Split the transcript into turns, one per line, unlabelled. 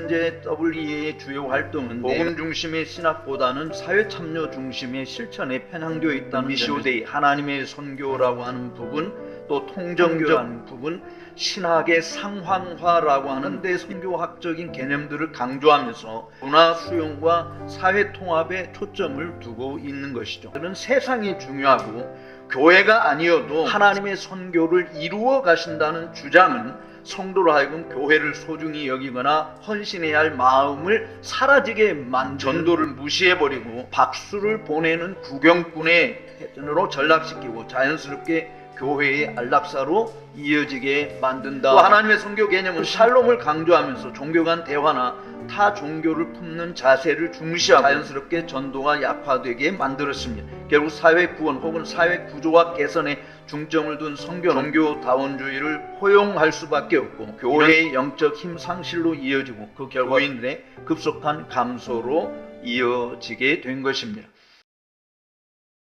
현재 WEA의 주요 활동은 복음 중심의 신학보다는 사회 참여 중심의 실천에 편향되어 있다는 미시오데이 하나님의 선교라고 하는 부분 또 통정교라는 부분 신학의 상황화라고 하는 데 선교학적인 개념들을 강조하면서 문화 수용과 사회 통합에 초점을 두고 있는 것이죠. 그는 세상이 중요하고 교회가 아니어도 하나님의 선교를 이루어 가신다는 주장은 성도로 하여금 교회를 소중히 여기거나 헌신해야 할 마음을 사라지게 만 전도를 무시해버리고 박수를 보내는 구경꾼의 패턴으로 전락시키고 자연스럽게 교회의 안락사로 이어지게 만든다. 또 하나님의 선교 개념은 샬롬을 강조하면서 종교 간 대화나 타 종교를 품는 자세를 중시하고 자연스럽게 전도가 약화되게 만들었습니다. 결국 사회 구원 혹은 사회 구조화 개선에 중점을 둔 성교 종교다원주의를 포용할 수밖에 없고 교회의 영적 힘 상실로 이어지고 그 결과 교인들의 급속한 감소로 이어지게 된 것입니다.